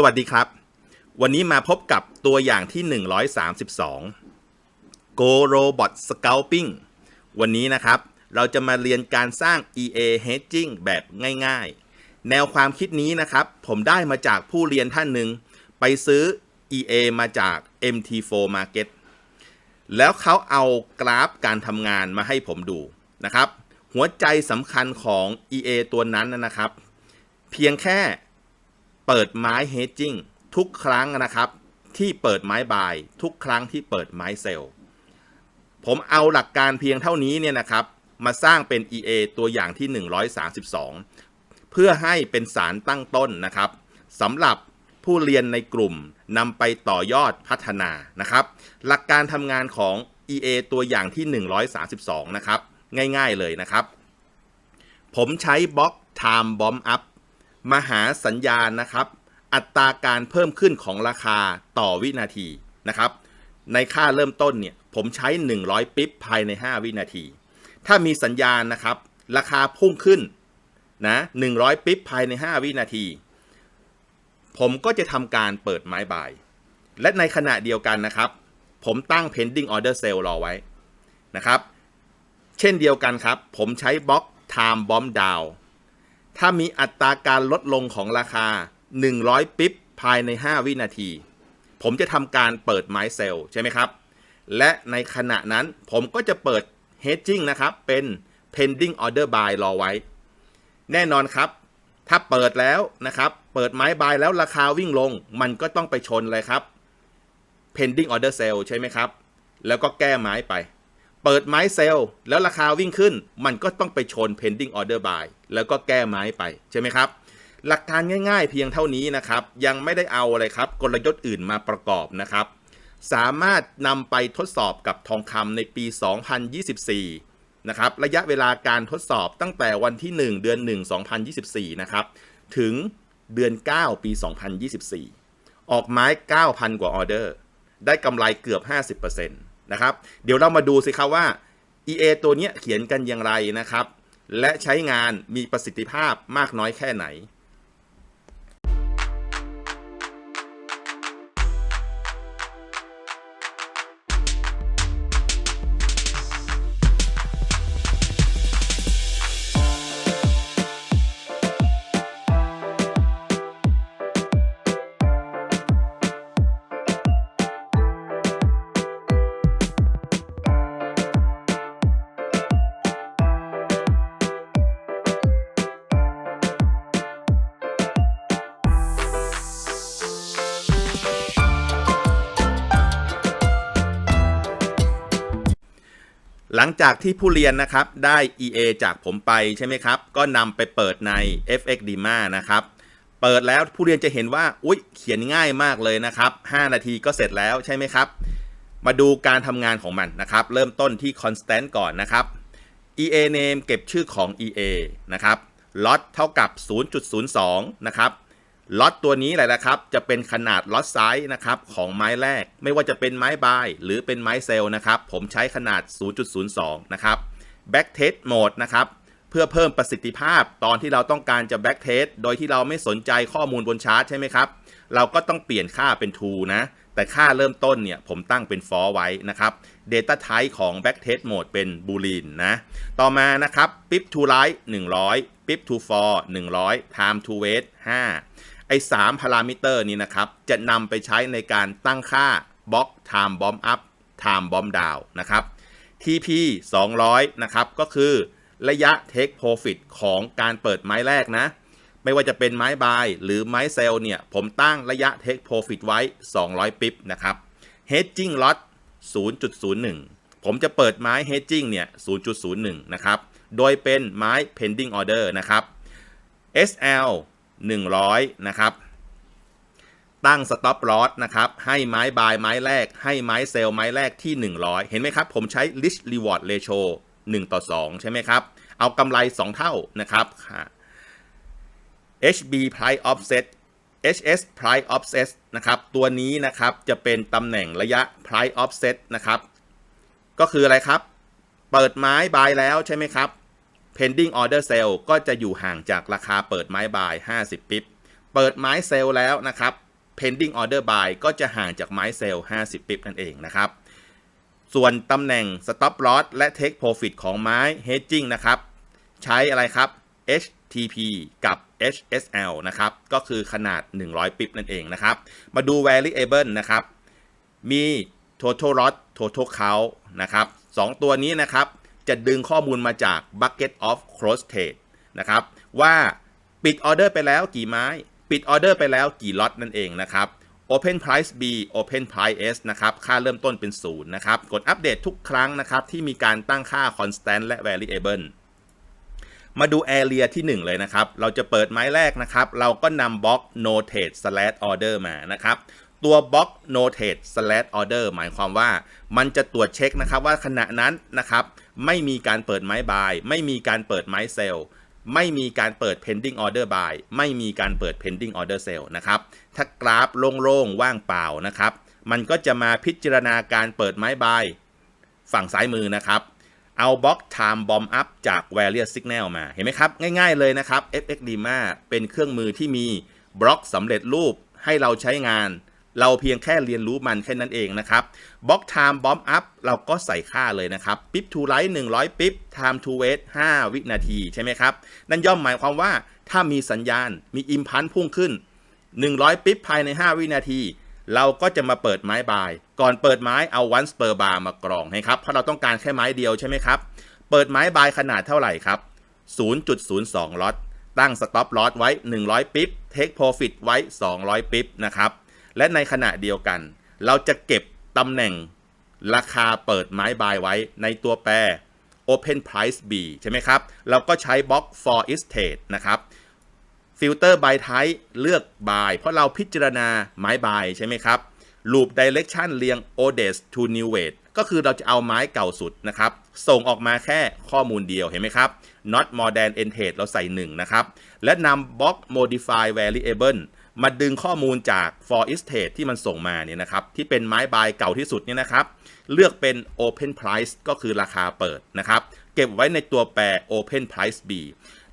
สวัสดีครับ วันนี้มาพบกับตัวอย่างที่ 132 Go Robot Scalping วันนี้นะครับ เราจะมาเรียนการสร้าง EA Hedging แบบง่ายๆ แนวความคิดนี้นะครับ ผมได้มาจากผู้เรียนท่านหนึ่ง ไปซื้อ EA มาจาก MT4 Market แล้วเขาเอากราฟการทำงานมาให้ผมดูนะครับ หัวใจสำคัญของ EA ตัวนั้นนะครับ เพียงแค่ เปิดไม้ hedging ทุกครั้งนะครับที่เปิดไม้บาย ทุกครั้งที่เปิดไม้เซลล์ผมเอาหลักการเพียงเท่านี้เนี่ยนะครับ มาสร้างเป็น EA ตัวอย่างที่ 132 เพื่อให้เป็นสารตั้งต้นนะครับสำหรับผู้เรียนในกลุ่มนำไปต่อยอดพัฒนานะครับ หลักการทำงานของ EA ตัวอย่างที่ 132 นะครับ ง่ายๆเลยนะครับ ผมใช้บล็อก Time Bomb Up มาหาสัญญาณนะครับ อัตราการเพิ่มขึ้นของราคาต่อวินาทีนะครับ ในค่าเริ่มต้นเนี่ยผมใช้ 100 ปิ๊บภายใน 5 วินาที ถ้ามีสัญญาณนะครับ ราคาพุ่งขึ้นนะ100 ปิ๊บภายใน 5 วินาที ผมก็จะทำการเปิดไม้บาย และในขณะเดียวกันนะครับ ผมตั้ง pending order sale รอไว้นะครับ เช่นเดียวกันครับ ผมใช้บล็อก time bomb down ถ้ามีอัตราการลดลงของราคา 100 ปิ๊บภายใน 5 วินาที ผมจะทำการเปิดไม้เซลล์ใช่ไหมครับ และในขณะนั้นผมก็จะเปิด hedging นะครับ เป็น pending order buy รอไว้ แน่นอนครับ ถ้าเปิดแล้วนะครับ เปิดไม้บายแล้วราคาวิ่งลง มันก็ต้องไปชนเลยครับ pending order sale ใช่ไหมครับ แล้วก็แก้ไม้ไป เปิดไม้เซลล์แล้วราคาวิ่งขึ้น มันก็ต้องไปชน pending order buy แล้วก็แก้ไม้ไปใช่ไหมครับ หลักการง่ายๆ เพียงเท่านี้นะครับ ยังไม่ได้เอาอะไรครับ กลยุทธ์อื่นมาประกอบนะครับ สามารถนำไปทดสอบกับทองคำในปี 2024 นะครับ ระยะเวลาการทดสอบตั้งแต่วันที่ 1 เดือน 1 2024 นะครับ ถึงเดือน 9 ปี 2024 ออกไม้ 9,000 กว่าออเดอร์ ได้กำไรเกือบ 50%นะครับ เดี๋ยวเรามาดูสิครับว่า EA ตัวนี้เขียนกันอย่างไรนะครับ และใช้งานมีประสิทธิภาพมากน้อยแค่ไหน หลังจากที่ผู้เรียนนะครับได้ EA จากผมไปใช่ไหมครับ ก็นำไปเปิดใน FX Dima นะครับ เปิดแล้วผู้เรียนจะเห็นว่า อุ๊ย เขียนง่ายมากเลยนะครับ 5 นาทีก็เสร็จแล้วใช่ไหมครับ มาดูการทำงานของมันนะครับ เริ่มต้นที่ constant ก่อนนะครับ EA name เก็บชื่อของ EA นะครับ lot เท่ากับ 0.02 นะครับ ล็อตตัวนี้แหละนะครับ จะเป็นขนาดล็อตไซส์นะครับของไม้แรก ไม่ว่าจะเป็นไม้บาย หรือเป็นไม้เซลนะครับ ผมใช้ขนาด 0.02 นะครับ back test mode นะครับ เพื่อเพิ่มประสิทธิภาพตอนที่เราต้องการจะ back test โดยที่เราไม่สนใจข้อมูลบนชาร์ตใช่ไหมครับ เราก็ต้องเปลี่ยนค่าเป็น true นะ แต่ค่าเริ่มต้นเนี่ยผมตั้งเป็น for ไว้นะครับ data type ของ back test mode เป็น boolean นะ ต่อมานะครับ pip to right 100 pip to for 100 time to wait 5 ไอ้3พารามิเตอร์นี้นะครับ จะนำไปใช้ในการตั้งค่าบล็อก time bomb up time bomb down นะครับ TP 200 นะครับ ก็คือระยะ take profit ของการเปิดไม้แรกนะ ไม่ว่าจะเป็นไม้บายหรือไม้เซลเนี่ย ผมตั้งระยะ take profit ไว้ 200 ปิ๊บนะครับ hedging lot 0.01 ผมจะเปิดไม้ hedging เนี่ย 0.01 นะครับ โดยเป็นไม้ pending order นะครับ SL 100 นะครับ ตั้ง stop loss นะครับ ให้ไม้บายไม้แรก ให้ไม้เซลล์ไม้แรกที่ 100 เห็นไหมครับ ผมใช้ risk reward ratio 1 ต่อ 2 ใช่ไหมครับ เอากำไร 2 เท่านะครับ HB price offset HS price offset นะครับ ตัวนี้นะครับจะเป็นตำแหน่งระยะ price offset นะครับ ก็คืออะไรครับ เปิดไม้บายแล้วใช่ไหมครับ pending order sale ก็จะอยู่ห่างจากราคาเปิดไม้บาย 50 ปิ๊บเปิดไม้เซลล์แล้วนะครับ pending order buy ก็จะห่างจากไม้เซลล์50 ปิบนั่นเองนะครับส่วนตำแหน่ง stop loss และ take profit ของไม้ hedging นะครับ ใช้อะไรครับ HTP กับ HSL นะครับ ก็คือขนาด 100 ปิบนั่นเองนะครับ มาดู variable นะครับ มี total loss total count นะครับสองตัวนี้นะครับ จะดึงข้อมูลมาจาก bucket of close trade นะครับ ว่าปิดออเดอร์ไปแล้วกี่ไม้ ปิดออเดอร์ไปแล้วกี่ล็อตนั่นเองนะครับ Open Price B Open Price S นะครับ ค่าเริ่มต้นเป็นศูนย์นะครับ กดอัปเดตทุกครั้งนะครับ ที่มีการตั้งค่า constant และ variable มาดู area ที่ 1 เลยนะครับ เราจะเปิดไม้แรกนะครับ เราก็นำบล็อก notate slash order มานะครับ ตัวบล็อก notate slash order หมายความว่ามันจะตรวจเช็คนะครับว่าขณะนั้นนะครับ ไม่มีการเปิดไม้บาย ไม่มีการเปิดไม้เซลไม่มีการเปิด pending order buy ไม่มีการเปิด pending order sell นะครับ ถ้ากราฟโล่งๆ ว่างเปล่านะครับ มันก็จะมาพิจารณาการเปิดไม้ buy ฝั่งซ้ายมือนะครับ เอาบล็อก time bomb up จาก various signal มา เห็นไหมครับ ง่ายๆเลยนะครับ FX Lima เป็นเครื่องมือที่มีบล็อกสำเร็จรูปให้เราใช้งาน เราเพียงแค่เรียนรู้มันแค่นั้นเองนะครับบล็อก time bomb up เราก็ใส่ค่าเลยนะครับปิ๊บ to write 100ปิ๊บ time to wait 5วินาทีใช่ไหมครับ นั่นย่อมหมายความว่าถ้ามีสัญญาณมีอิมพันพุ่งขึ้น 100 ปิ๊บภายใน 5 วินาที เราก็จะมาเปิดไม้บาย ก่อนเปิดไม้เอา once per bar มากรองให้ครับเพราะเราต้องการแค่ไม้เดียวใช่ไหมครับ เปิดไม้บายขนาดเท่าไหร่ครับ 0.02 ล็อตตั้ง stop loss ไว้ 100 ปิ๊บ take profit ไว้ 200 ปิ๊บนะครับ และในขณะเดียวกัน เราจะเก็บตำแหน่งราคาเปิดไม้บายไว้ในตัวแปร open price B ใช่ไหมครับ เราก็ใช้บล็อก for is trade นะครับฟิลเตอร์ by type เลือก buy เพราะเราพิจารณาไม้ buy ใช่ไหมครับ loop direction เรียง oldest to new weight ก็คือเราจะเอาไม้เก่าสุดนะครับ ส่งออกมาแค่ข้อมูลเดียวเห็นไหมครับ not more than end trade เราใส่ 1 นะครับ และนำบล็อก modify variable มาดึงข้อมูลจาก for is trade ที่มันส่งมาเนี่ยนะครับ ที่เป็นไม้บายเก่าที่สุดเนี่ยนะครับ เลือกเป็น open price ก็คือราคาเปิดนะครับ เก็บไว้ในตัวแปร open price B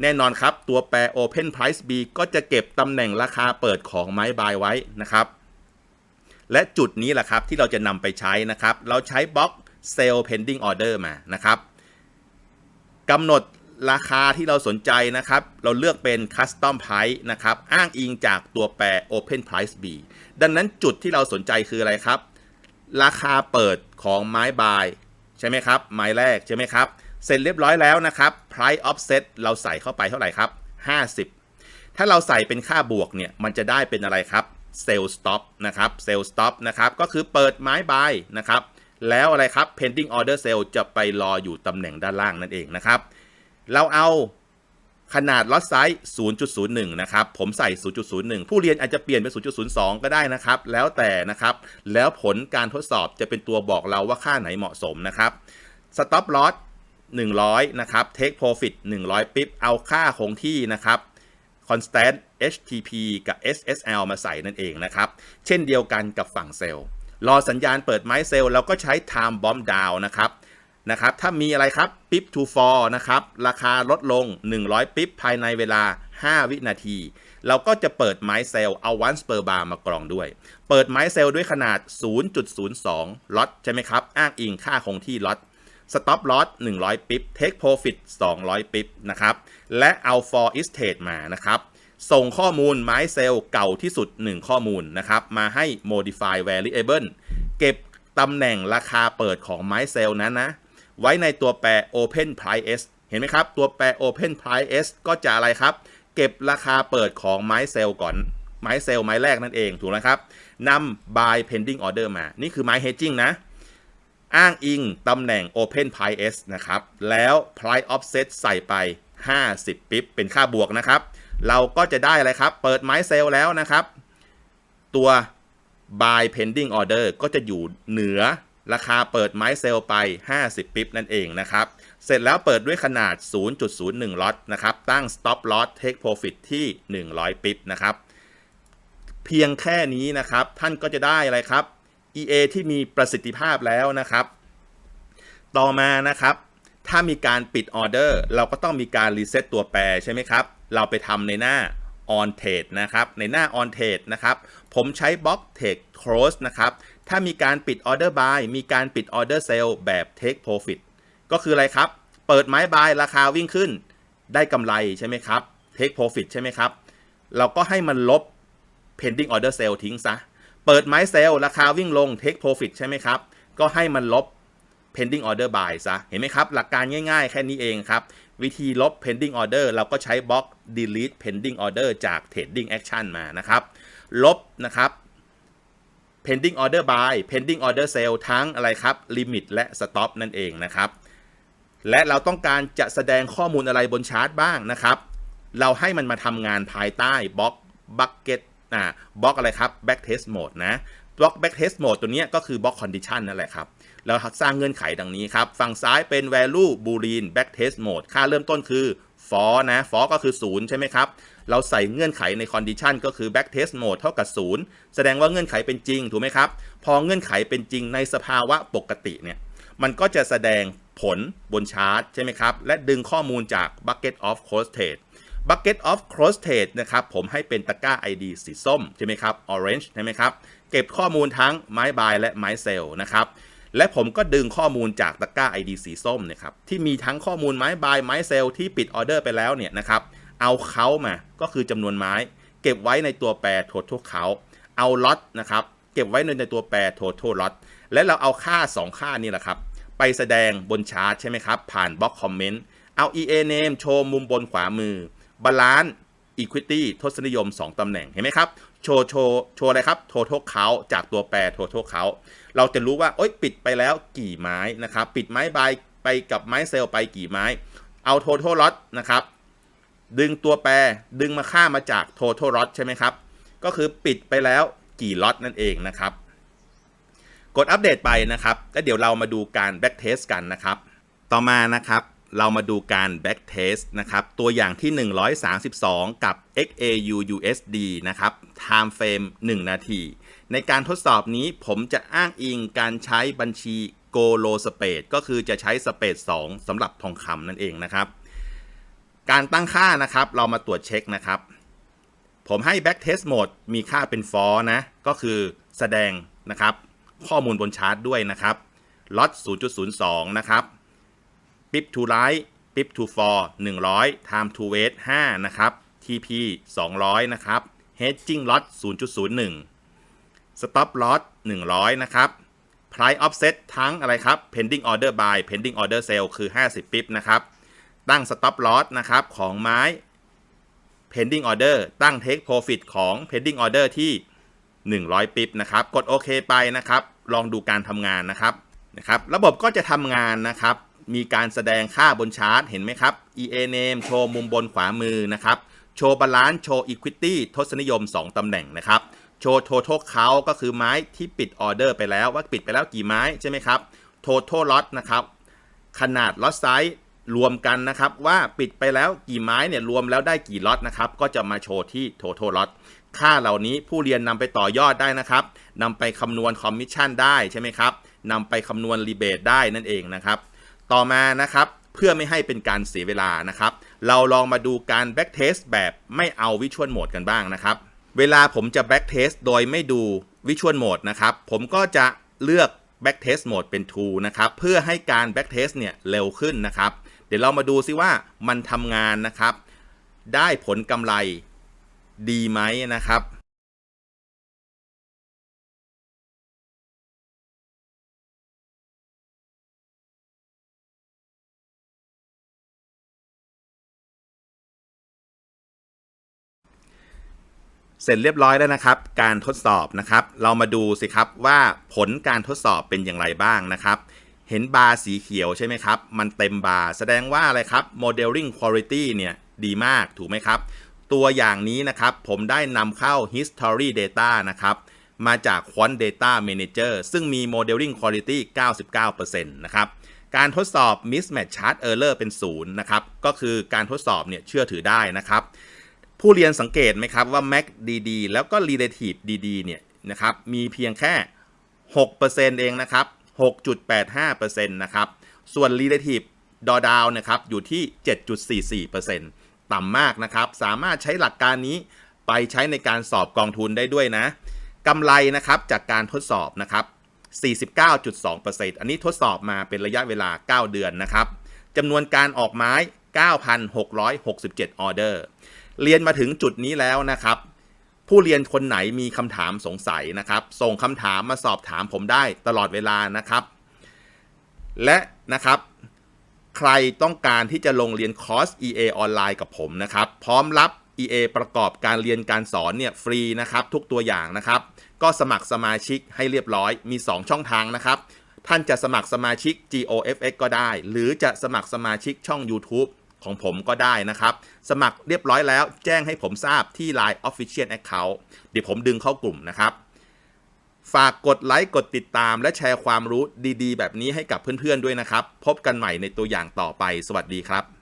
แน่นอนครับ ตัวแปร open price B ก็จะเก็บตำแหน่งราคาเปิดของไม้บายไว้นะครับ และจุดนี้แหละครับที่เราจะนำไปใช้นะครับ เราใช้บล็อก sell pending order มานะครับกำหนด ราคาที่เราสนใจนะครับ เราเลือกเป็น custom price นะครับ อ้างอิงจากตัวแปร open price B ดังนั้นจุดที่เราสนใจคืออะไรครับ ราคาเปิดของไม้บายใช่ไหมครับ ไม้แรกใช่ไหมครับ เสร็จเรียบร้อยแล้วนะครับ price offset เราใส่เข้าไปเท่าไหร่ครับ 50 ถ้าเราใส่เป็นค่าบวกเนี่ย มันจะได้เป็นอะไรครับ sell stop นะครับ sell stop นะครับ ก็คือเปิดไม้บายนะครับ แล้วอะไรครับ pending order sell จะไปรออยู่ตำแหน่งด้านล่างนั่นเองนะครับ เราเอาขนาดล็อตไซส์ 0.01 นะครับ ผมใส่ 0.01 ผู้เรียนอาจจะเปลี่ยนเป็น 0.02 ก็ได้นะครับ แล้วแต่นะครับ แล้วผลการทดสอบจะเป็นตัวบอกเราว่าค่าไหนเหมาะสมนะครับ stop loss 100 นะครับ take profit 100 ปิ๊บ เอาค่าคงที่นะครับ constant HTP กับ SSL มาใส่นั่นเองนะครับ เช่นเดียวกันกับฝั่งเซลล์ รอสัญญาณเปิดไม้เซลล์เราก็ใช้ time bomb down นะครับ นะครับ ถ้ามีอะไรครับปิ๊บ to for นะครับ ราคาลดลง 100ปิ๊บภายในเวลา 5 วินาที เราก็จะเปิดไม้เซลล์เอา once per bar มากรองด้วย เปิดไม้เซลล์ด้วยขนาด 0.02 ล็อตใช่ไหมครับ อ้างอิงค่าคงที่ล็อต stop loss 100 ปิ๊บ take profit 200 ปิ๊บนะครับ และเอา for is trade มานะครับ ส่งข้อมูลไม้เซลล์เก่าที่สุด 1 ข้อมูลนะครับ มาให้ modify variable เก็บตำแหน่งราคาเปิดของไม้เซลล์นั้นนะ ไว้ในตัวแปร open price s เห็นไหมครับ ตัวแปร open price s ก็จะอะไรครับ เก็บราคาเปิดของไม้เซลล์ก่อน ไม้เซลล์ไม้แรกนั่นเองถูกไหมครับนำ buy pending order มา นี่คือไม้ hedging นะ อ้างอิงตำแหน่ง Open Price S นะครับ แล้ว Price Offset ใส่ไป 50 ปิ๊บ เป็นค่าบวกนะครับ เราก็จะได้อะไรครับ เปิดไม้เซลล์แล้วนะครับ ตัว Buy Pending Order ก็จะอยู่เหนือ ราคาเปิดไม้เซลไป 50 ปิ๊บนั่นเองนะครับ เสร็จแล้วเปิดด้วยขนาด 0.01 ล็อตนะครับ ตั้ง Stop Loss Take Profit ที่ 100 ปิ๊บนะครับ เพียงแค่นี้นะครับ ท่านก็จะได้อะไรครับ EA ที่มีประสิทธิภาพแล้วนะครับ ต่อมานะครับ ถ้ามีการปิดออเดอร์ เราก็ต้องมีการรีเซ็ตตัวแปรใช่ไหมครับ เราไปทำในหน้า on trade นะครับ ในหน้า on trade นะครับ ผมใช้บล็อก take close นะครับ ถ้ามีการปิด order buy มีการปิด order sell แบบ take profit ก็คืออะไรครับ เปิดไม้ buy ราคาวิ่งขึ้น ได้กำไรใช่ไหมครับ take profit ใช่ไหมครับ เราก็ให้มันลบ pending order sell ทิ้งซะ เปิดไม้ sell ราคาวิ่งลง take profit ใช่ไหมครับ ก็ให้มันลบ pending order buy ซะ เห็นไหมครับ หลักการง่ายๆ แค่นี้เองครับ วิธีลบ pending order เราก็ใช้บล็อก delete pending order จาก trading action มานะครับ ลบนะครับ pending order buy pending order sell ทั้งอะไรครับ limit และ stop นั่นเองนะครับ และเราต้องการจะแสดงข้อมูลอะไรบนชาร์ตบ้างนะครับ เราให้มันมาทำงานภายใต้บล็อก bucket อ่าบล็อกอะไรครับ back test mode นะบล็อก back test mode ตัวนี้ก็คือบล็อก condition นั่นแหละครับ เราสร้างเงื่อนไขดังนี้ครับ ฝั่งซ้ายเป็น value boolean back test mode ค่าเริ่มต้นคือ for นะ for ก็คือ 0 ใช่ไหมครับ เราใส่เงื่อนไขใน condition ก็คือ back test mode เท่ากับ 0 แสดงว่าเงื่อนไขเป็นจริง ถูกไหมครับ พอเงื่อนไขเป็นจริงในสภาวะปกติเนี่ย มันก็จะแสดงผลบนชาร์ตใช่ไหมครับ และดึงข้อมูลจาก bucket of close trade bucket of close trade นะครับ ผมให้เป็นตะกร้า ID สีส้ม ใช่ไหมครับ orange ใช่ไหมครับ เก็บข้อมูลทั้งไม้ buy และไม้ sell นะครับและผมก็ดึงข้อมูลจากตะกร้า ID สีส้มเนะครับที่มีทั้งข้อมูลไม้ buy ไม้ sell ที่ปิดออเดอร์ไปแล้วเนี่ยนะครับ เอาเขามาก็คือจำนวนไม้ เก็บไว้ในตัวแปร total count เอา lot นะครับเก็บไว้ในตัวแปร total lot และเราเอาค่า 2 ค่านี่แหละครับ ไปแสดงบนชาร์ตใช่ไหมครับ ผ่านบล็อกคอมเมนต์เอา EA name โชว์มุมบนขวามือ balance equity ทศนิยม 2 ตำแหน่งเห็นไหมครับ โชว์โชว์โชว์อะไรครับ total count จากตัวแปร total count เราจะรู้ว่าโอ๊ยปิดไปแล้วกี่ไม้นะครับ ปิดไม้บายไปกับไม้เซลล์ไปกี่ไม้ เอา total lot นะครับ ดึงตัวแปรดึงมาค่ามาจาก total lot ใช่ไหมครับ ก็คือปิดไปแล้วกี่ล็อตนั่นเองนะครับ กดอัปเดตไปนะครับแล้วเดี๋ยวเรามาดูการ back test กันนะครับ ต่อมานะครับเรามาดูการ back test นะครับ ตัวอย่างที่ 132 กับ XAU USD นะครับ time frame 1 นาที ในการทดสอบนี้ผมจะอ้างอิงการใช้บัญชี g o l o s p a c e ก็คือจะใช้ Space 2สำหรับทองคำนั่นเองนะครับ การตั้งค่านะครับ เรามาตรวจเช็คนะครับ ผมให้ back test mode มีค่าเป็น for นะ ก็คือแสดงนะครับ ข้อมูลบนชาร์ตด้วยนะครับ lot 0.02 นะครับ pip to right pip to for 100 time to wait 5 นะครับ TP 200 นะครับ hedging lot 0.01 stop loss 100 นะครับ price offset ทั้งอะไรครับ pending order buy pending order sell คือ 50 pip นะครับ ตั้ง stop loss นะครับของไม้ pending order ตั้ง take profit ของ pending order ที่ 100 ปิบนะครับ กดโอเคไปนะครับ ลองดูการทำงานนะครับนะครับ ระบบก็จะทำงานนะครับ มีการแสดงค่าบนชาร์ตเห็นไหมครับ EA name โชว์มุมบนขวามือนะครับ โชว์บาลานซ์โชว์ equity ทศนิยม 2ตำแหน่งนะครับ โชว์ total count ก็คือไม้ที่ปิดออเดอร์ไปแล้วว่าปิดไปแล้วกี่ไม้ใช่ไหมครับ total lot นะครับขนาด lot size รวมกันนะครับว่าปิดไปแล้วกี่ไม้เนี่ยรวมแล้วได้กี่ล็อตนะครับก็จะมาโชว์ที่ total lot ค่าเหล่านี้ผู้เรียนนำไปต่อยอดได้นะครับนำไปคำนวณคอมมิชชั่นได้ใช่ไหมครับนำไปคำนวณรีเบทได้นั่นเองนะครับ ต่อมานะครับเพื่อไม่ให้เป็นการเสียเวลานะครับ เราลองมาดูการ back test แบบไม่เอาวิชวลโหมดกันบ้างนะครับ เวลาผมจะ back test โดยไม่ดูวิชวลโหมดนะครับ ผมก็จะเลือก back test mode เป็น true นะครับ เพื่อให้การ back test เนี่ยเร็วขึ้นนะครับ ดี๋ยวเรามาดูซิว่ามันทำงานนะครับ ได้ผลกำไรดีไหมนะครับ เสร็จเรียบร้อยแล้วนะครับ การทดสอบนะครับ เรามาดูสิครับว่าผลการทดสอบเป็นอย่างไรบ้างนะครับ เห็นบาร์สีเขียวใช่ไหมครับ มันเต็มบาร์แสดงว่าอะไรครับ modeling quality เนี่ยดีมากถูกไหมครับ ตัวอย่างนี้นะครับผมได้นำเข้า history data นะครับ มาจาก Quant Data Manager ซึ่งมี modeling quality 99%นะครับ การทดสอบ mismatch chart error เป็น 0 นะครับ ก็คือการทดสอบเนี่ยเชื่อถือได้นะครับ ผู้เรียนสังเกตไหมครับว่า Mac DD แล้วก็ Relative DD เนี่ยนะครับ มีเพียงแค่ 6%เองนะครับ 6.85%นะครับ ส่วน Relative Drawdown นะครับ อยู่ที่ 7.44%ตต่ำมากนะครับ สามารถใช้หลักการนี้ไปใช้ในการสอบกองทุนได้ด้วยนะกำไรนะครับจากการทดสอบนะครับ 49.2%อันนี้ทดสอบมาเป็นระยะเวลา 9 เดือนนะครับจำนวนการออกไม้ 9,667 ออเดอร์ เรียนมาถึงจุดนี้แล้วนะครับ ผู้เรียนคนไหนมีคำถามสงสัยนะครับ ส่งคำถามมาสอบถามผมได้ตลอดเวลานะครับ และนะครับ ใครต้องการที่จะลงเรียนคอร์ส EA ออนไลน์กับผมนะครับ พร้อมรับ EA ประกอบการเรียนการสอนเนี่ยฟรีนะครับทุกตัวอย่างนะครับ ก็สมัครสมาชิกให้เรียบร้อยมี 2 ช่องทางนะครับ ท่านจะสมัครสมาชิก GOFX ก็ได้ หรือจะสมัครสมาชิกช่อง YouTube ของผมก็ได้นะครับ สมัครเรียบร้อยแล้วแจ้งให้ผมทราบที่ Line Official Account เดี๋ยวผมดึงเข้ากลุ่มนะครับ ฝากกดไลค์กดติดตามและแชร์ความรู้ดีๆ แบบนี้ให้กับเพื่อนๆด้วยนะครับ พบกันใหม่ในตัวอย่างต่อไป สวัสดีครับ